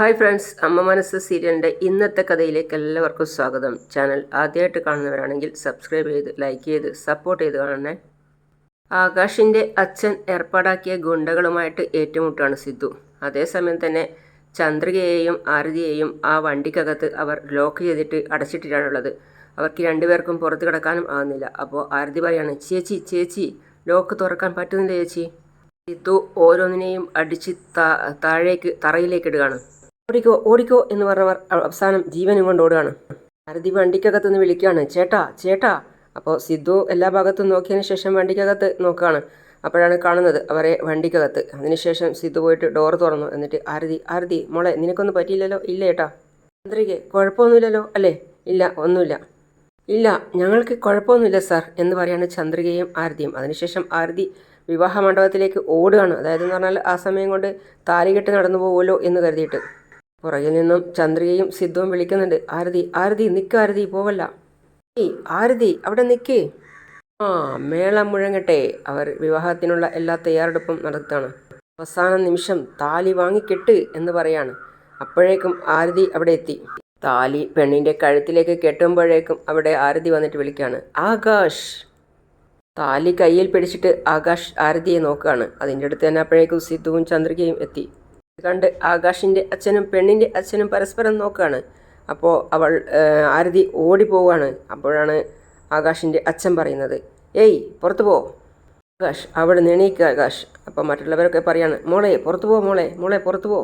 Hi friends അമ്മ മനസ്സ് സീരിയലിന്റെ ഇന്നത്തെ കഥയിലേക്ക് എല്ലാവർക്കും സ്വാഗതം. ചാനൽ ആദ്യമായിട്ട് കാണുന്നവരാണെങ്കിൽ സബ്സ്ക്രൈബ് ചെയ്ത് ലൈക്ക് ചെയ്ത് സപ്പോർട്ട് ചെയ്ത് കാണണേ. ആകാശിന്റെ അച്ഛൻ ഏർപ്പാടാക്കിയ ഗുണ്ടകളുമായിട്ട് ഏറ്റുമുട്ടാണ് സിദ്ധു. അതേസമയം തന്നെ ചന്ദ്രികയെയും ആരതിയെയും ആ വണ്ടിക്കകത്ത് അവർ ലോക്ക് ചെയ്തിട്ട് അടച്ചിട്ടിട്ടാണുള്ളത്. അവർക്ക് രണ്ടുപേർക്കും പുറത്ത് കിടക്കാനും ആകുന്നില്ല അപ്പോൾ ആരതി പറയാണ് ചേച്ചി ചേച്ചി ലോക്ക് തുറക്കാൻ പറ്റുന്നില്ല ചേച്ചി? സിദ്ധു ഓരോന്നിനെയും അടിച്ച് താഴേക്ക് തറയിലേക്ക് ഇടുകയാണ്. ഓടിക്കോ ഓടിക്കോ എന്ന് പറഞ്ഞവർ അവസാനം ജീവനും കൊണ്ട് ഓടുകയാണ്. ഭാരതി വണ്ടിക്കകത്ത് നിന്ന് വിളിക്കുകയാണ്. ചേട്ടാ ചേട്ടാ. അപ്പോൾ സിദ്ധു എല്ലാ ഭാഗത്തും നോക്കിയതിന് ശേഷം വണ്ടിക്കകത്ത് നോക്കുകയാണ്. അപ്പോഴാണ് കാണുന്നത് അവരെ വണ്ടിക്കകത്ത്. അതിനുശേഷം സിദ്ധു പോയിട്ട് ഡോർ തുറന്നു. എന്നിട്ട് ആരതി ആരതി മോളെ നിനക്കൊന്നും പറ്റിയില്ലല്ലോ? ഇല്ല ഏട്ടാ. ചന്ദ്രികെ കുഴപ്പമൊന്നുമില്ലല്ലോ? അല്ലേ? ഇല്ല ഒന്നുമില്ല. ഇല്ല ഞങ്ങൾക്ക് കുഴപ്പമൊന്നുമില്ല സാർ എന്ന് പറയാണ് ചന്ദ്രികയും ആരതിയും അതിനുശേഷം ആരതി വിവാഹ മണ്ഡപത്തിലേക്ക് ഓടുകയാണ്. അതായത് എന്ന് പറഞ്ഞാൽ ആ സമയം കൊണ്ട് താലികെട്ട് നടന്നു പോകുമല്ലോ എന്ന് കരുതിയിട്ട്. പുറകിൽ നിന്നും ചന്ദ്രികയും സിദ്ധുവും വിളിക്കുന്നുണ്ട്. ആരതി ആരതി നിൽക്ക് ആരതി പോവല്ല. ഏയ് ആരതി അവിടെ നിൽക്കേ ആ മേളം മുഴങ്ങട്ടെ. അവർ വിവാഹത്തിനുള്ള എല്ലാ തയ്യാറെടുപ്പും നടത്തുകയാണ് അവസാന നിമിഷം താലി വാങ്ങിക്കെട്ട് എന്ന് പറയാണ്. അപ്പോഴേക്കും ആരതി അവിടെ എത്തി. താലി പെണ്ണിന്റെ കഴുത്തിലേക്ക് കെട്ടുമ്പോഴേക്കും അവിടെ ആരതി വന്നിട്ട് വിളിക്കുകയാണ് ആകാശ്. താലി കയ്യിൽ പിടിച്ചിട്ട് ആകാശ് ആരതിയെ നോക്കുകയാണ്. അതിന്റെ അടുത്ത് തന്നെ അപ്പോഴേക്കും സിദ്ധുവും ചന്ദ്രികയും എത്തി. കണ്ട് ആകാശിന്റെ അച്ഛനും പെണ്ണിന്റെ അച്ഛനും പരസ്പരം നോക്കുകയാണ് അപ്പോൾ അവൾ ആരതി ഓടിപ്പോവാണ് അപ്പോഴാണ് ആകാശിന്റെ അച്ഛൻ പറയുന്നത് ഏയ് പുറത്തു പോ. ആകാശ് അവിടെ എണീക്കുക ആകാശ്. അപ്പോൾ മറ്റുള്ളവരൊക്കെ പറയാണ് മോളെ പുറത്തു പോ മോളെ മോളെ പുറത്തു പോ.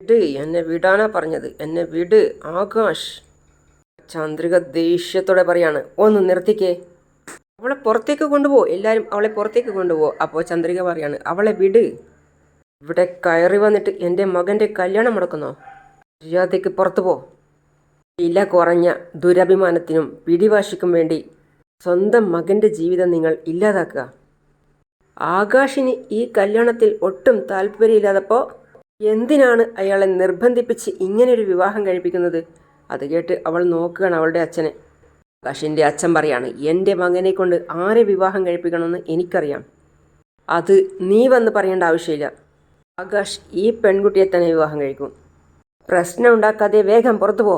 വിട് എന്നെ വിടാനാ പറഞ്ഞത് എന്നെ വിട് ആകാശ്. ചന്ദ്രിക ദേഷ്യത്തോടെ പറയാണ് ഒന്ന് നിർത്തിക്കേ. അവളെ പുറത്തേക്ക് കൊണ്ടുപോകും എല്ലാവരും അവളെ പുറത്തേക്ക് കൊണ്ടുപോകും അപ്പോൾ ചന്ദ്രിക പറയാണ് അവളെ വിട്. ഇവിടെ കയറി വന്നിട്ട് എന്റെ മകന്റെ കല്യാണം മുടക്കുന്നോ? മര്യാദയ്ക്ക് പുറത്തു പോ. വില കുറഞ്ഞ ദുരഭിമാനത്തിനും പിടിവാശിക്കും വേണ്ടി സ്വന്തം മകന്റെ ജീവിതം നിങ്ങൾ ഇല്ലാതാക്കുക. ആകാശിന് ഈ കല്യാണത്തിൽ ഒട്ടും താല്പര്യമില്ലാതപ്പോൾ എന്തിനാണ് അയാളെ നിർബന്ധിപ്പിച്ച് ഇങ്ങനൊരു വിവാഹം കഴിപ്പിക്കുന്നത്? അത് കേട്ട് അവൾ നോക്കുകയാണ് അവളുടെ അച്ഛനെ. ആകാശിന്റെ അച്ഛൻ പറയാണ് എന്റെ മകനെ കൊണ്ട് ആരെ വിവാഹം കഴിപ്പിക്കണമെന്ന് എനിക്കറിയാം. അത് നീ വന്ന് പറയേണ്ട ആവശ്യമില്ല. ആകാശ് ഈ പെൺകുട്ടിയെ തന്നെ വിവാഹം കഴിക്കും. പ്രശ്നം ഉണ്ടാക്കാതെ വേഗം പുറത്തു പോ.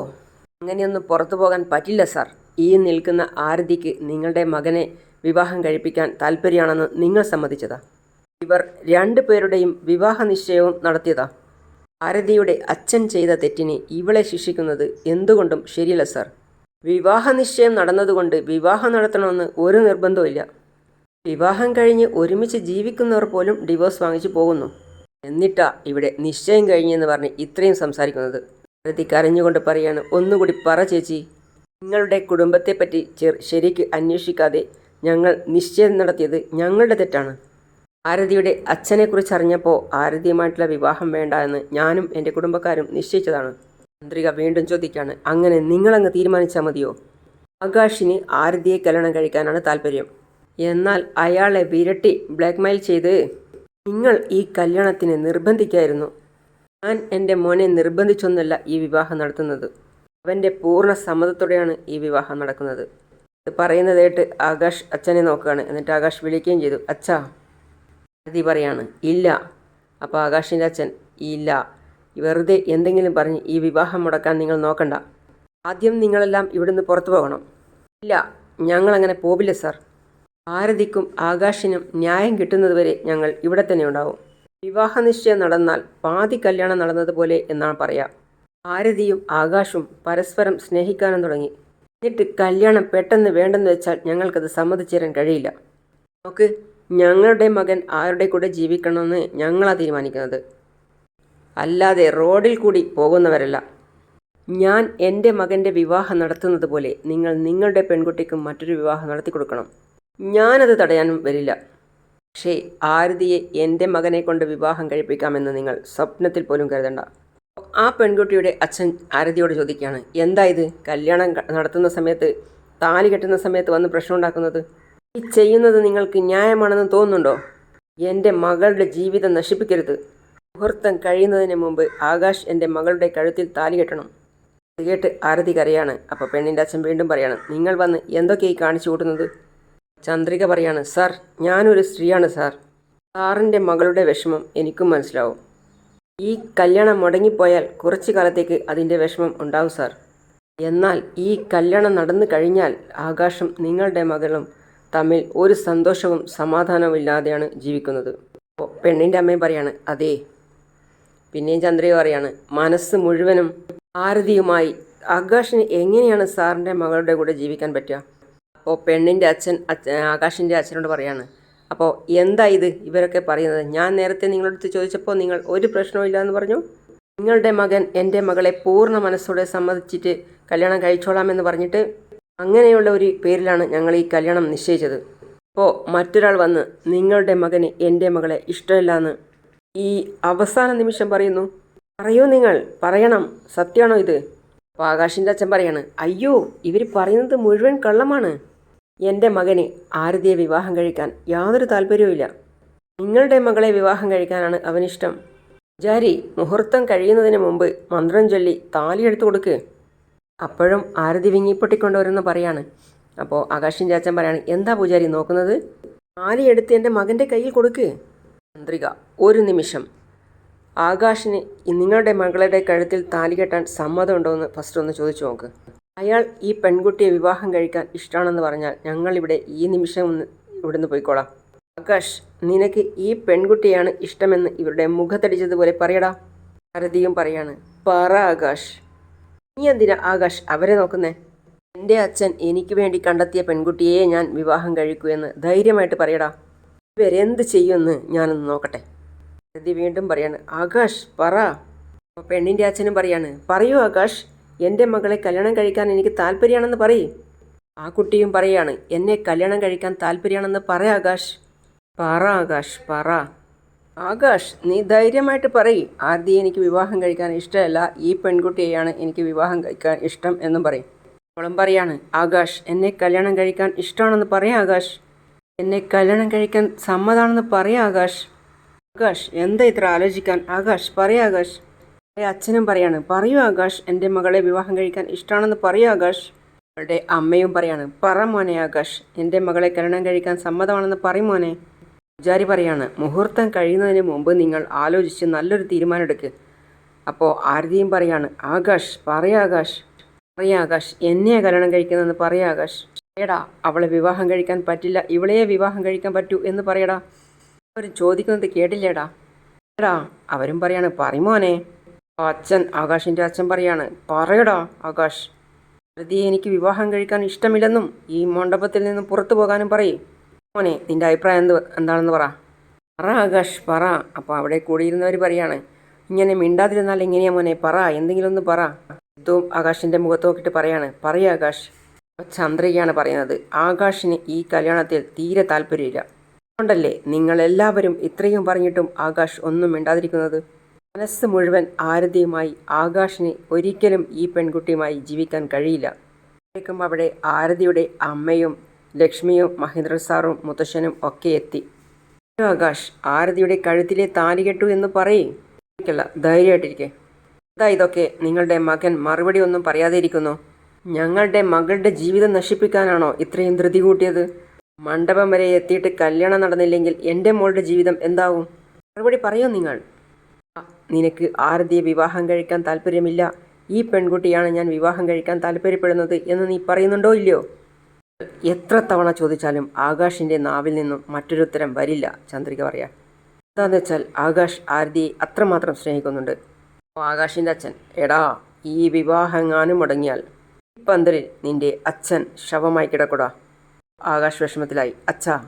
അങ്ങനെയൊന്നും പുറത്തു പോകാൻ പറ്റില്ല സാർ. ഈ നിൽക്കുന്ന ആരതിക്ക് നിങ്ങളുടെ മകനെ വിവാഹം കഴിപ്പിക്കാൻ താല്പര്യമാണെന്ന് നിങ്ങൾ സമ്മതിച്ചതാ. ഇവർ രണ്ടു പേരുടെയും വിവാഹ നിശ്ചയവും നടത്തിയതാ. ആരതിയുടെ അച്ഛൻ ചെയ്ത തെറ്റിനെ ഇവളെ ശിക്ഷിക്കുന്നത് എന്തുകൊണ്ടും ശരിയല്ല സാർ. വിവാഹ നിശ്ചയം നടന്നതുകൊണ്ട് വിവാഹം നടത്തണമെന്ന് ഒരു നിർബന്ധവുമില്ല. വിവാഹം കഴിഞ്ഞ് ഒരുമിച്ച് ജീവിക്കുന്നവർ പോലും ഡിവോഴ്സ് വാങ്ങിച്ചു പോകുന്നു. എന്നിട്ടാ ഇവിടെ നിശ്ചയം കഴിഞ്ഞെന്ന് പറഞ്ഞ് ഇത്രയും സംസാരിക്കുന്നത്. ഭാരതി കരഞ്ഞുകൊണ്ട് പറയാണ് ഒന്നുകൂടി പറ ചേച്ചി. നിങ്ങളുടെ കുടുംബത്തെപ്പറ്റി ശരിക്ക് അന്വേഷിക്കാതെ ഞങ്ങൾ നിശ്ചയം നടത്തിയത് ഞങ്ങളുടെ തെറ്റാണ്. ആരതിയുടെ അച്ഛനെക്കുറിച്ച് അറിഞ്ഞപ്പോൾ ആരതിയുമായിട്ടുള്ള വിവാഹം വേണ്ട എന്ന് ഞാനും എന്റെ കുടുംബക്കാരും നിശ്ചയിച്ചതാണ്. മന്ത്രിക വീണ്ടും ചോദിക്കുകയാണ് അങ്ങനെ നിങ്ങളങ്ങ് തീരുമാനിച്ചാൽ മതിയോ? ആകാശിന് ആരതിയെ കല്യാണം കഴിക്കാനാണ് താല്പര്യം. എന്നാൽ അയാളെ വിരട്ടി ബ്ലാക്ക്മെയിൽ ചെയ്ത് നിങ്ങൾ ഈ കല്യാണത്തിന് നിർബന്ധിക്കായിരുന്നു. ഞാൻ എന്റെ മോനെ നിർബന്ധിച്ചൊന്നല്ല ഈ വിവാഹം നടത്തുന്നത്. അവന്റെ പൂർണ സമ്മതത്തോടെയാണ് ഈ വിവാഹം നടക്കുന്നത്. ഇത് പറയുന്നതായിട്ട് ആകാശ് അച്ഛനെ നോക്കുകയാണ്. എന്നിട്ട് ആകാശ് വിളിക്കുകയും ചെയ്തു. അച്ഛാ അതി പറയാണ്. ഇല്ല. അപ്പോൾ ആകാശിന്റെ അച്ഛൻ ഇല്ല. വെറുതെ എന്തെങ്കിലും പറഞ്ഞ് ഈ വിവാഹം മുടക്കാൻ നിങ്ങൾ നോക്കണ്ട. ആദ്യം നിങ്ങളെല്ലാം ഇവിടുന്ന് പുറത്തു പോകണം. ഇല്ല. ഞങ്ങളങ്ങനെ പോവില്ല സാർ. ആരതിക്കും ആകാശിനും ന്യായം കിട്ടുന്നതുവരെ ഞങ്ങൾ ഇവിടെ തന്നെ ഉണ്ടാവും. വിവാഹ നിശ്ചയം നടന്നാൽ പാതി കല്യാണം നടന്നതുപോലെ എന്നാണ് പറയാം. ആരതിയും ആകാശും പരസ്പരം സ്നേഹിക്കാനും തുടങ്ങി. എന്നിട്ട് കല്യാണം പെട്ടെന്ന് വേണ്ടെന്ന് വെച്ചാൽ ഞങ്ങൾക്കത് സമ്മതിച്ചേരാൻ കഴിയില്ല. നമുക്ക് ഞങ്ങളുടെ മകൻ ആരുടെ കൂടെ ജീവിക്കണമെന്ന് ഞങ്ങളാണ് തീരുമാനിക്കുന്നത്. അല്ലാതെ റോഡിൽ കൂടി പോകുന്നവരല്ല. ഞാൻ എന്റെ മകന്റെ വിവാഹം നടത്തുന്നത് പോലെ നിങ്ങൾ നിങ്ങളുടെ പെൺകുട്ടിക്കും മറ്റൊരു വിവാഹം നടത്തി കൊടുക്കണം ഞാനത് തടയാൻ വരില്ല. പക്ഷേ ആരതിയെ എന്റെ മകനെ കൊണ്ട് വിവാഹം കഴിപ്പിക്കാമെന്ന് നിങ്ങൾ സ്വപ്നത്തിൽ പോലും കരുതണ്ട. ആ പെൺകുട്ടിയുടെ അച്ഛൻ ആരതിയോട് ചോദിക്കുകയാണ് എന്താ ഇത്? കല്യാണം നടത്തുന്ന സമയത്ത് താലി കെട്ടുന്ന സമയത്ത് വന്ന് പ്രശ്നം ഉണ്ടാക്കുന്നത്? ഈ ചെയ്യുന്നത് നിങ്ങൾക്ക് ന്യായമാണെന്ന് തോന്നുന്നുണ്ടോ? എന്റെ മകളുടെ ജീവിതം നശിപ്പിക്കരുത്. മുഹൂർത്തം കഴിയുന്നതിന് മുമ്പ് ആകാശ് എന്റെ മകളുടെ കഴുത്തിൽ താലി കെട്ടണം. കേട്ട് ആരതി കരയാണ്. അപ്പോൾ പെണ്ണിന്റെ അച്ഛൻ വീണ്ടും പറയാണ് നിങ്ങൾ വന്ന് എന്തൊക്കെയായി കാണിച്ചു കൂട്ടുന്നത്? ചന്ദ്രിക പറയാണ് സാർ ഞാനൊരു സ്ത്രീയാണ് സാർ. സാറിന്റെ മകളുടെ വിഷമം എനിക്കും മനസ്സിലാവും. ഈ കല്യാണം മുടങ്ങിപ്പോയാൽ കുറച്ചു കാലത്തേക്ക് അതിന്റെ വിഷമം ഉണ്ടാവും സാർ. എന്നാൽ ഈ കല്യാണം നടന്നു കഴിഞ്ഞാൽ ആകാശം നിങ്ങളുടെ മകളും തമ്മിൽ ഒരു സന്തോഷവും സമാധാനവും ഇല്ലാതെയാണ് ജീവിക്കുന്നത് പെണ്ണിന്റെ അമ്മയും പറയാണ് അതെ. പിന്നെയും ചന്ദ്രിക പറയാണ് മനസ്സ് മുഴുവനും ആരതിയുമായി ആകാശിന് എങ്ങനെയാണ് സാറിന്റെ മകളുടെ കൂടെ ജീവിക്കാൻ പറ്റുക? അപ്പോൾ പെണ്ണിന്റെ അച്ഛൻ അച്ഛ ആകാശിന്റെ അച്ഛനോട് പറയാണ് അപ്പോൾ എന്താ ഇത്? ഇവരൊക്കെ പറയുന്നത്. ഞാൻ നേരത്തെ നിങ്ങളടുത്ത് ചോദിച്ചപ്പോൾ നിങ്ങൾ ഒരു പ്രശ്നവും ഇല്ലയെന്ന് പറഞ്ഞു. നിങ്ങളുടെ മകൻ എന്റെ മകളെ പൂർണ മനസ്സോടെ സമ്മതിച്ചിട്ട് കല്യാണം കഴിച്ചോളാമെന്ന് പറഞ്ഞിട്ട് അങ്ങനെയുള്ള ഒരു പേരിലാണ് ഞങ്ങൾ ഈ കല്യാണം നിശ്ചയിച്ചത്. അപ്പോൾ മറ്റൊരാൾ വന്ന് നിങ്ങളുടെ മകന് എന്റെ മകളെ ഇഷ്ടമില്ലാന്ന് ഈ അവസാന നിമിഷം പറയുന്നു? പറയൂ നിങ്ങൾ പറയണം. സത്യമാണോ ഇത്? അപ്പോൾ ആകാശിന്റെ അച്ഛൻ പറയാണ് അയ്യോ ഇവർ പറയുന്നത് മുഴുവൻ കള്ളമാണ്. എന്റെ മകനെ ആരതിയെ വിവാഹം കഴിക്കാൻ യാതൊരു താല്പര്യവുമില്ല. നിങ്ങളുടെ മകളെ വിവാഹം കഴിക്കാനാണ് അവനിഷ്ടം. ജാരി മുഹൂർത്തം കഴിയുന്നതിന് മുമ്പ് മന്ത്രം ചൊല്ലി താലി എടുത്തു കൊടുക്ക്. അപ്പോഴും ആരതി വിങ്ങിപ്പൊട്ടിക്കൊണ്ടുവരുമെന്ന് പറയാണ്. അപ്പോൾ ആകാശൻ ചാച്ചൻ പറയാണ് എന്താ പൂജാരി നോക്കുന്നത്? താലി എടുത്ത് എന്റെ മകന്റെ കയ്യിൽ കൊടുക്ക്. മന്ത്രിക ഒരു നിമിഷം. ആകാശിന് നിങ്ങളുടെ മകളുടെ കഴുത്തിൽ താലി കെട്ടാൻ സമ്മതമുണ്ടോ എന്ന് ഫസ്റ്റ് ഒന്ന് ചോദിച്ചു നോക്ക്. അയാൾ ഈ പെൺകുട്ടിയെ വിവാഹം കഴിക്കാൻ ഇഷ്ടമാണെന്ന് പറഞ്ഞാൽ ഞങ്ങൾ ഇവിടെ ഈ നിമിഷം ഇവിടുന്ന് പോയിക്കോളാം. ആകാശ് നിനക്ക് ഈ പെൺകുട്ടിയാണ് ഇഷ്ടമെന്ന് ഇവരുടെ മുഖത്തടിച്ചതുപോലെ പറയടാ. ഭാരതിയും പറയാണ് പറ ആകാശ്. നീ എന്തിനാ ആകാശ് അവരെ നോക്കുന്നേ? എന്റെ അച്ഛൻ എനിക്ക് വേണ്ടി കണ്ടെത്തിയ പെൺകുട്ടിയെ ഞാൻ വിവാഹം കഴിക്കൂ എന്ന് ധൈര്യമായിട്ട് പറയടാ. ഇവരെന്ത് ചെയ്യുമെന്ന് ഞാനൊന്ന് നോക്കട്ടെ. ഭാരതി വീണ്ടും പറയാണ് ആകാശ് പറ. പെണ്ണിന്റെ അച്ഛനും പറയാണ് പറയൂ ആകാശ്. എന്റെ മകളെ കല്യാണം കഴിക്കാൻ എനിക്ക് താല്പര്യമാണെന്ന് പറയ്. ആ കുട്ടിയും പറയാണ് എന്നെ കല്യാണം കഴിക്കാൻ താല്പര്യമാണെന്ന് പറ ആകാശ്. പറ ആകാശ് പറ. ആകാശ് നീ ധൈര്യമായിട്ട് പറയും. ആദ്യം എനിക്ക് വിവാഹം കഴിക്കാൻ ഇഷ്ടമല്ല. ഈ പെൺകുട്ടിയെയാണ് എനിക്ക് വിവാഹം കഴിക്കാൻ ഇഷ്ടം എന്നും പറയും. അവളും പറയാണ് ആകാശ് എന്നെ കല്യാണം കഴിക്കാൻ ഇഷ്ടമാണെന്ന് പറയാം ആകാശ്. എന്നെ കല്യാണം കഴിക്കാൻ സമ്മതാണെന്ന് പറയാം ആകാശ്. ആകാശ് എന്താ ഇത്ര ആലോചിക്കാൻ? ആകാശ് പറയാം ആകാശ്. അച്ഛനും പറയാണ് പറയൂ ആകാശ് എന്റെ മകളെ വിവാഹം കഴിക്കാൻ ഇഷ്ടമാണെന്ന് പറയൂ ആകാശ്. അവളുടെ അമ്മയും പറയാണ് പറ മോനെ ആകാശ് എന്റെ മകളെ കല്യാണം കഴിക്കാൻ സമ്മതമാണെന്ന് പറ മോനെ. പൂജാരി പറയാണ് മുഹൂർത്തം കഴിയുന്നതിന് മുമ്പ് നിങ്ങൾ ആലോചിച്ച് നല്ലൊരു തീരുമാനമെടുക്ക് അപ്പോൾ ആരതിയും പറയാണ് ആകാശ് പറയാ ആകാശ് പറയാ ആകാശ് എന്നെയാ കല്യാണം കഴിക്കുന്നതെന്ന് പറയാ ആകാശ്. പറയടാ അവളെ വിവാഹം കഴിക്കാൻ പറ്റില്ല ഇവളെയെ വിവാഹം കഴിക്കാൻ പറ്റൂ എന്ന് പറയടാ. അവർ ചോദിക്കുന്നത് കേട്ടില്ലേടാ? എടാ അവരും പറയാണ് പറയുമോനെ അച്ഛൻ ആകാശിന്റെ അച്ഛൻ പറയാണ് പറയടാ ആകാശ് ഭാരതിയെ എനിക്ക് വിവാഹം കഴിക്കാൻ ഇഷ്ടമില്ലെന്നും ഈ മണ്ഡപത്തിൽ നിന്ന് പുറത്തു പോകാനും പറയും. മോനെ നിന്റെ അഭിപ്രായം എന്ത് എന്താണെന്ന് പറ. പറ ആകാശ് പറ. അപ്പോൾ അവിടെ കൂടിയിരുന്നവർ പറയാണ് ഇങ്ങനെ മിണ്ടാതിരുന്നാൽ എങ്ങനെയാ മോനെ പറ എന്തെങ്കിലും ഒന്ന് പറ. ഇതും ആകാശിന്റെ മുഖത്ത് നോക്കിയിട്ട് പറയാണ് പറയ ആകാശ്. ചന്ദ്രയാണ് പറയുന്നത് ആകാശിന് ഈ കല്യാണത്തിൽ തീരെ താല്പര്യമില്ല. അതുകൊണ്ടല്ലേ നിങ്ങളെല്ലാവരും ഇത്രയും പറഞ്ഞിട്ടും ആകാശ് ഒന്നും മിണ്ടാതിരിക്കുന്നത്? മനസ്സ് മുഴുവൻ ആരതിയുമായി ആകാശിന് ഒരിക്കലും ഈ പെൺകുട്ടിയുമായി ജീവിക്കാൻ കഴിയില്ല. അപ്പോഴേക്കും അവിടെ ആരതിയുടെ അമ്മയും ലക്ഷ്മിയും മഹേന്ദ്ര സാറും മുത്തശ്ശനും ഒക്കെ എത്തി. ആകാശ് ആരതിയുടെ കഴുത്തിലെ താലി കെട്ടു എന്ന് പറയേക്കല്ല എനിക്കല്ല ധൈര്യമായിട്ടിരിക്കെ. എന്താ ഇതൊക്കെ? നിങ്ങളുടെ മകൻ മറുപടി ഒന്നും പറയാതെ ഇരിക്കുന്നു ഞങ്ങളുടെ മകളുടെ ജീവിതം നശിപ്പിക്കാനാണോ ഇത്രയും ധൃതി കൂട്ടിയത്? മണ്ഡപം വരെ എത്തിയിട്ട് കല്യാണം നടന്നില്ലെങ്കിൽ എന്റെ മോളുടെ ജീവിതം എന്താവും? മറുപടി പറയൂ നിങ്ങൾ? നിനക്ക് ആരതിയെ വിവാഹം കഴിക്കാൻ താല്പര്യമില്ല. ഈ പെൺകുട്ടിയാണ് ഞാൻ വിവാഹം കഴിക്കാൻ താല്പര്യപ്പെടുന്നത് എന്ന് നീ പറയുന്നുണ്ടോ ഇല്ലയോ? എത്ര തവണ ചോദിച്ചാലും ആകാശിന്റെ നാവിൽ നിന്നും മറ്റൊരുത്തരം വരില്ല ചന്ദ്രിക പറയാ. എന്താന്ന് വെച്ചാൽ ആകാശ് ആരതിയെ അത്രമാത്രം സ്നേഹിക്കുന്നുണ്ട്. ആകാശിന്റെ അച്ഛൻ. എടാ ഈ വിവാഹങ്ങാനും മുടങ്ങിയാൽ പന്തലിൽ നിന്റെ അച്ഛൻ ശവമായി കിടക്കൂടാ. ആകാശ് വിഷമത്തിലായി. അച്ഛാ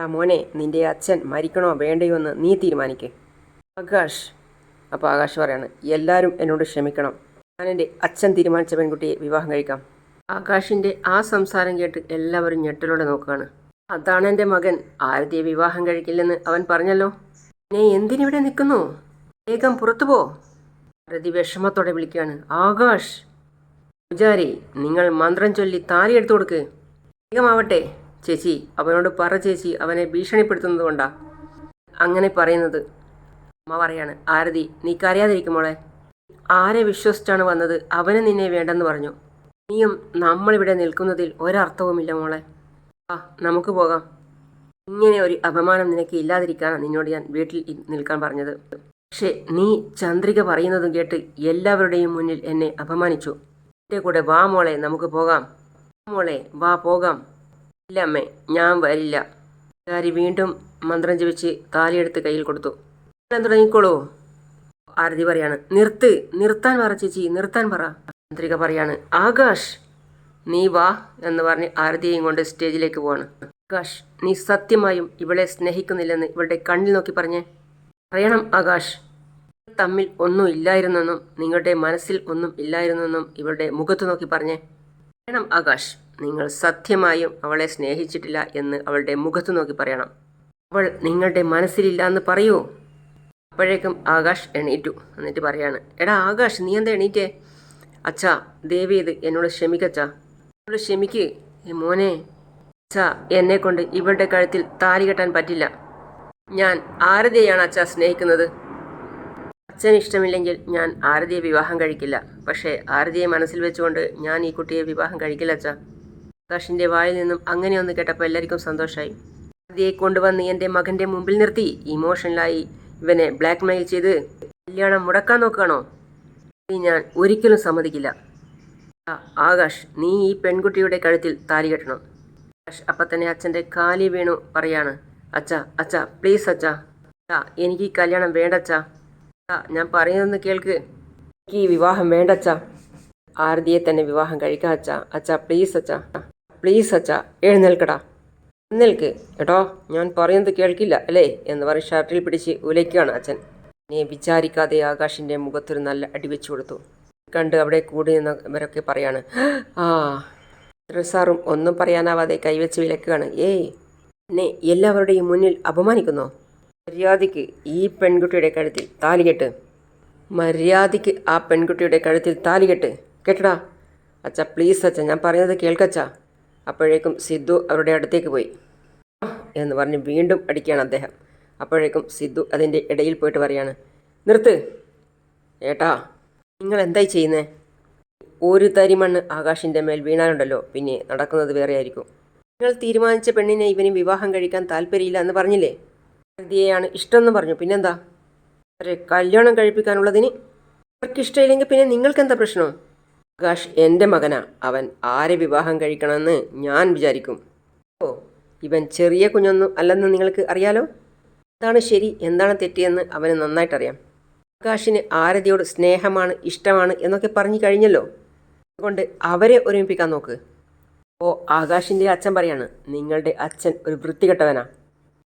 ആ മോനെ നിന്റെ അച്ഛൻ മരിക്കണോ വേണ്ടയോ എന്ന് നീ തീരുമാനിക്കേ. ആകാശ് അപ്പോൾ ആകാശ് പറയാണ് എല്ലാവരും എന്നോട് ക്ഷമിക്കണം. ഞാൻ എന്റെ അച്ഛൻ തീരുമാനിച്ച പെൺകുട്ടിയെ വിവാഹം കഴിക്കാം. ആകാശിന്റെ ആ സംസാരം കേട്ട് എല്ലാവരും ഞെട്ടലോടെ നോക്കുകയാണ്. അതാണ് എന്റെ മകൻ. ആരതിയെ വിവാഹം കഴിക്കില്ലെന്ന് അവൻ പറഞ്ഞല്ലോ. നീ എന്തിനിവിടെ നിൽക്കുന്നു? വേഗം പുറത്തു പോ. ആരതി വിഷമത്തോടെ വിളിക്കുകയാണ് ആകാശ് പൂജാരി നിങ്ങൾ മന്ത്രം ചൊല്ലി താലി എടുത്തു കൊടുക്ക്. വേഗമാവട്ടെ. ചേച്ചി അവനോട് പറ ചേച്ചി അവനെ ഭീഷണിപ്പെടുത്തുന്നത് കൊണ്ടാ. അങ്ങനെ പറയുന്നത് അമ്മ പറയാണ് ആരതി നീക്കറിയാതിരിക്കും മോളെ. ആരെ വിശ്വസിച്ചാണ് വന്നത്? അവന് നിന്നെ വേണ്ടെന്ന് പറഞ്ഞു. നീയും നമ്മളിവിടെ നിൽക്കുന്നതിൽ ഒരർത്ഥവുമില്ല മോളെ. ആ നമുക്ക് പോകാം. ഇങ്ങനെ ഒരു അപമാനം നിനക്ക് ഇല്ലാതിരിക്കാനാണ് നിന്നോട് ഞാൻ വീട്ടിൽ നിൽക്കാൻ പറഞ്ഞത്. പക്ഷേ നീ ചന്ദ്രിക പറയുന്നതും കേട്ട് എല്ലാവരുടെയും മുന്നിൽ എന്നെ അപമാനിച്ചു. എന്റെ കൂടെ വാ മോളെ നമുക്ക് പോകാം. മോളെ വാ പോകാം. ഇല്ല അമ്മേ ഞാൻ വരില്ല. ചാരി വീണ്ടും മന്ത്രം ജപിച്ച് താലിയെടുത്ത് കയ്യിൽ കൊടുത്തു. "എല്ലാം തുടങ്ങിക്കോളൂ. ആരതി പറയാണ്. നിർത്ത് നിർത്താൻ പറ ചേച്ചി നിർത്താൻ പറ ചന്ദ്രിക പറയാണ്. ആകാശ് നീ വാ എന്ന് പറഞ്ഞ് ആരതിയെയും കൊണ്ട് സ്റ്റേജിലേക്ക് പോവാണ്. ആകാശ് നീ സത്യമായും ഇവളെ സ്നേഹിക്കുന്നില്ലെന്ന് ഇവളുടെ കണ്ണിൽ നോക്കി പറഞ്ഞേ. പറയണം ആകാശ്. തമ്മിൽ ഒന്നും ഇല്ലായിരുന്നെന്നും നിങ്ങളുടെ മനസ്സിൽ ഒന്നും ഇല്ലായിരുന്നെന്നും ഇവളുടെ മുഖത്ത് നോക്കി പറഞ്ഞേ. പറയണം ആകാശ്. നിങ്ങൾ സത്യമായും അവളെ സ്നേഹിച്ചിട്ടില്ല എന്ന് അവളുടെ മുഖത്ത് നോക്കി പറയണം. അവൾ നിങ്ങളുടെ മനസ്സിലില്ല എന്ന് പറയൂ. അപ്പോഴേക്കും ആകാശ് എണീറ്റു. എന്നിട്ട് പറയാണ് എടാ ആകാശ് നീ എന്താ എണീറ്റേ? അച്ഛാ ദേവി ഇത് എന്നോട് ക്ഷമിക്കച്ചാ. എന്നോട് ക്ഷമിക്ക് മോനെ. അച്ഛാ എന്നെ കൊണ്ട് ഇവളുടെ കഴുത്തിൽ താലി കെട്ടാൻ പറ്റില്ല. ഞാൻ ആരതിയെയാണ് അച്ഛാ സ്നേഹിക്കുന്നത്? അച്ഛന് ഇഷ്ടമില്ലെങ്കിൽ ഞാൻ ആരതിയെ വിവാഹം കഴിക്കില്ല. പക്ഷേ ആരതിയെ മനസ്സിൽ വെച്ചുകൊണ്ട് ഞാൻ ഈ കുട്ടിയെ വിവാഹം കഴിക്കില്ല അച്ഛാ. ആകാശിന്റെ വായിൽ നിന്നും അങ്ങനെ ഒന്ന് കേട്ടപ്പോൾ എല്ലാവർക്കും സന്തോഷമായി ആരതിയെ കൊണ്ടുവന്ന് എന്റെ മകന്റെ മുമ്പിൽ നിർത്തി. ഇമോഷണലായി ഇവനെ ബ്ലാക്ക് മെയിൽ ചെയ്ത് കല്യാണം മുടക്കാൻ നോക്കുകയാണോ? ഞാൻ ഒരിക്കലും സമ്മതിക്കില്ല. ആകാശ് നീ ഈ പെൺകുട്ടിയുടെ കഴുത്തിൽ താലി കെട്ടണം. ആകാശ് അപ്പം തന്നെ അച്ഛന്റെ കാലി വീണു പറയാണ്. അച്ഛ അച്ഛ പ്ലീസ് അച്ഛ. എനിക്ക് ഈ കല്യാണം വേണ്ടച്ച ഞാൻ പറയുന്നതെന്ന് കേൾക്ക്. എനിക്ക് ഈ വിവാഹം വേണ്ടച്ച ആരതിയെ തന്നെ വിവാഹം കഴിക്കാം അച്ഛ. അച്ഛ പ്ലീസ് അച്ഛ. പ്ലീസ് അച്ഛ. എഴുന്നേൽക്കടാ. എഴുന്നേൽക്ക് കേട്ടോ? ഞാൻ പറയുന്നത് കേൾക്കില്ല അല്ലേ? എന്ന് പറഞ്ഞ് ഷർട്ടിൽ പിടിച്ച് ഉലയ്ക്കുകയാണ് അച്ഛൻ. നീ വിചാരിക്കാതെ ആകാശിന്റെ മുഖത്തൊരു നല്ല അടി വെച്ചു കൊടുത്തു. കണ്ട് അവിടെ കൂടി നിന്നവരൊക്കെ പറയാണ് ആ സാറും ഒന്നും പറയാനാവാതെ കൈവച്ച് വിലക്കുകയാണ്. ഏയ് എന്നെ എല്ലാവരുടെയും മുന്നിൽ അപമാനിക്കുന്നോ? മര്യാദയ്ക്ക് ഈ പെൺകുട്ടിയുടെ കഴുത്തിൽ താലികെട്ട് മര്യാദയ്ക്ക് ആ പെൺകുട്ടിയുടെ കഴുത്തിൽ താലികെട്ട് കേട്ടടാ അച്ഛ പ്ലീസ് അച്ഛ ഞാൻ പറയുന്നത് കേൾക്കച്ചാ അപ്പോഴേക്കും സിദ്ധു അവരുടെ അടുത്തേക്ക് പോയി. എന്ന് പറഞ്ഞ് വീണ്ടും അടിക്കുകയാണ് അദ്ദേഹം. അപ്പോഴേക്കും സിദ്ധു അതിന്റെ ഇടയിൽ പോയിട്ട് പറയാണ് നിർത്ത്. ഏട്ടാ നിങ്ങൾ എന്തായി ചെയ്യുന്നേ? ഒരു തരി മണ്ണ് ആകാശിന്റെ മേൽ വീണാലുണ്ടല്ലോ പിന്നെ നടക്കുന്നത് വേറെ ആയിരിക്കും നിങ്ങൾ തീരുമാനിച്ച പെണ്ണിനെ ഇവന് വിവാഹം കഴിക്കാൻ താല്പര്യമില്ല എന്ന് പറഞ്ഞില്ലേ? ഹൃദയെയാണ് ഇഷ്ടമെന്ന് പറഞ്ഞു. പിന്നെന്താ? അവരെ കല്യാണം കഴിപ്പിക്കാനുള്ളതിന് അവർക്ക് ഇഷ്ടമില്ലെങ്കിൽ പിന്നെ നിങ്ങൾക്കെന്താ പ്രശ്നം? ആകാശ് എന്റെ മകനാ. അവൻ ആരെ വിവാഹം കഴിക്കണമെന്ന് ഞാൻ വിചാരിക്കും. ഓ ഇവൻ ചെറിയ കുഞ്ഞൊന്നും അല്ലെന്ന് നിങ്ങൾക്ക് അറിയാലോ? എന്താണ് ശരി എന്താണ് തെറ്റിയെന്ന് അവന് നന്നായിട്ടറിയാം. ആകാശിന് ആരതിയോട് സ്നേഹമാണ് ഇഷ്ടമാണ് എന്നൊക്കെ പറഞ്ഞു കഴിഞ്ഞല്ലോ? അതുകൊണ്ട് അവരെ ഒരുമിപ്പിക്കാൻ നോക്ക്. ഓ ആകാശിന്റെ അച്ഛൻ പറയാണ് നിങ്ങളുടെ അച്ഛൻ ഒരു വൃത്തികെട്ടവനാ.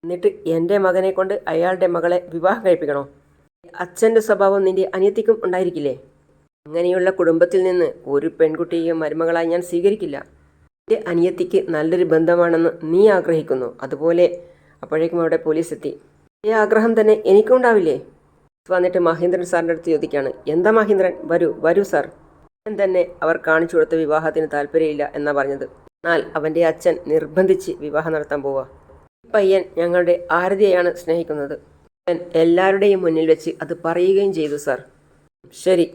എന്നിട്ട് എന്റെ മകനെ കൊണ്ട് അയാളുടെ മകളെ വിവാഹം കഴിപ്പിക്കണോ? അച്ഛന്റെ സ്വഭാവം നിന്റെ അനിയത്തിക്കും ഉണ്ടായിരിക്കില്ലേ? അങ്ങനെയുള്ള കുടുംബത്തിൽ നിന്ന് ഒരു പെൺകുട്ടിയെയും മരുമകളായി ഞാൻ സ്വീകരിക്കില്ല. എന്റെ അനിയത്തിക്ക് നല്ലൊരു ബന്ധമാണെന്ന് നീ ആഗ്രഹിക്കുന്നു. അതുപോലെ അപ്പോഴേക്കും അവിടെ പോലീസ് എത്തി ഈ ആഗ്രഹം തന്നെ എനിക്കും ഉണ്ടാവില്ലേ വന്നിട്ട് മഹേന്ദ്രൻ സാറിന്റെ അടുത്ത് ചോദിക്കുകയാണ്. എന്താ മഹേന്ദ്രൻ? വരൂ വരൂ സാർ. ഞാൻ തന്നെ അവർ കാണിച്ചു കൊടുത്ത വിവാഹത്തിന് താല്പര്യമില്ല എന്നാ പറഞ്ഞത്. എന്നാൽ അവന്റെ അച്ഛൻ നിർബന്ധിച്ച് വിവാഹം നടത്താൻ പോവുക ഈ പയ്യൻ ഞങ്ങളുടെ ആരതിയെയാണ് സ്നേഹിക്കുന്നത്. ഞാൻ എല്ലാവരുടെയും മുന്നിൽ വെച്ച് അത് പറയുകയും ചെയ്തു സാർ. ശരി.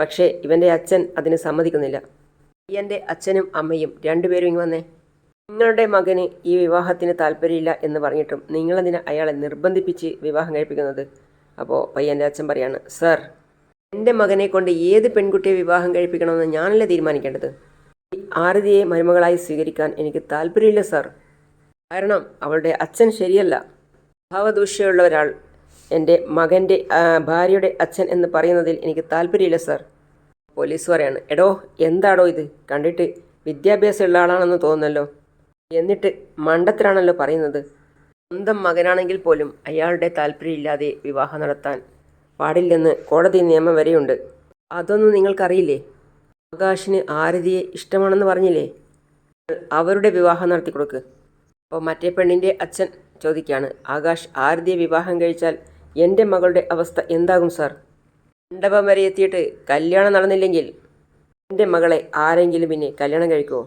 പക്ഷേ ഇവന്റെ അച്ഛൻ അതിന് സമ്മതിക്കുന്നില്ല. പയ്യന്റെ അച്ഛനും അമ്മയും രണ്ടുപേരും ഇങ്ങ് വന്നേ. നിങ്ങളുടെ മകന് ഈ വിവാഹത്തിന് താല്പര്യമില്ല എന്ന് പറഞ്ഞിട്ടും നിങ്ങളതിന് അയാളെ നിർബന്ധിപ്പിച്ച് വിവാഹം കഴിപ്പിക്കുന്നത്? അപ്പോൾ പയ്യന്റെ അച്ഛൻ പറയാണ് സർ എന്റെ മകനെ കൊണ്ട് ഏത് പെൺകുട്ടിയെ വിവാഹം കഴിപ്പിക്കണമെന്ന് ഞാനല്ലേ തീരുമാനിക്കേണ്ടത്? ഈ ആരതിയെ മരുമകളായി സ്വീകരിക്കാൻ എനിക്ക് താല്പര്യമില്ല സർ. കാരണം അവളുടെ അച്ഛൻ ശരിയല്ല. ഭാവദൂഷ്യമുള്ള ഒരാൾ എന്റെ മകന്റെ ഭാര്യയുടെ അച്ഛൻ എന്ന് പറയുന്നതിൽ എനിക്ക് താല്പര്യമില്ല സാർ. പോലീസ് പറയാണ് എടോ എന്താടോ ഇത്? കണ്ടിട്ട് വിദ്യാഭ്യാസമുള്ള ആളാണെന്ന് തോന്നുന്നല്ലോ. എന്നിട്ട് മണ്ടത്തിലാണല്ലോ പറയുന്നത്. സ്വന്തം മകനാണെങ്കിൽ പോലും അയാളുടെ താല്പര്യമില്ലാതെ വിവാഹം നടത്താൻ പാടില്ലെന്ന് കോടതി നിയമം വരെയുണ്ട്. അതൊന്നും നിങ്ങൾക്കറിയില്ലേ? ആകാശിന് ആരതിയെ ഇഷ്ടമാണെന്ന് പറഞ്ഞില്ലേ? അവരുടെ വിവാഹം നടത്തി കൊടുക്ക് അപ്പോൾ മറ്റേ പെണ്ണിന്റെ അച്ഛൻ ചോദിക്കുകയാണ് ആകാശ് ആരതിയെ വിവാഹം കഴിച്ചാൽ എന്റെ മകളുടെ അവസ്ഥ എന്താകും സാർ? മണ്ഡപം വരെ എത്തിയിട്ട് കല്യാണം നടന്നില്ലെങ്കിൽ എന്റെ മകളെ ആരെങ്കിലും പിന്നെ കല്യാണം കഴിക്കുമോ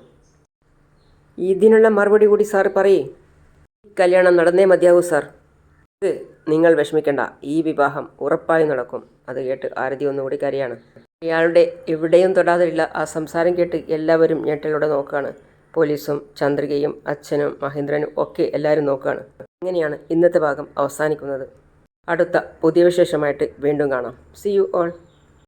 ഇതിനുള്ള മറുപടി കൂടി സാർ പറയേ. കല്യാണം നടന്നേ മതിയാകൂ സാർ. ഇത് നിങ്ങൾ വിഷമിക്കേണ്ട. ഈ വിവാഹം ഉറപ്പായി നടക്കും. അത് കേട്ട് ആരതി ഒന്നുകൂടി കരയാണ്. ഇയാളുടെ എവിടെയും തൊടാതെയുള്ള ആ സംസാരം കേട്ട് എല്ലാവരും ഞെട്ടലോടെ നോക്കുകയാണ് പോലീസും ചന്ദ്രികയും അച്ഛനും മഹേന്ദ്രനും ഒക്കെ എല്ലാവരും നോക്കുകയാണ് അങ്ങനെയാണ് ഇന്നത്തെ ഭാഗം അവസാനിക്കുന്നത്. അടുത്ത പുതിയ വിശേഷമായിട്ട് വീണ്ടും കാണാം. C you all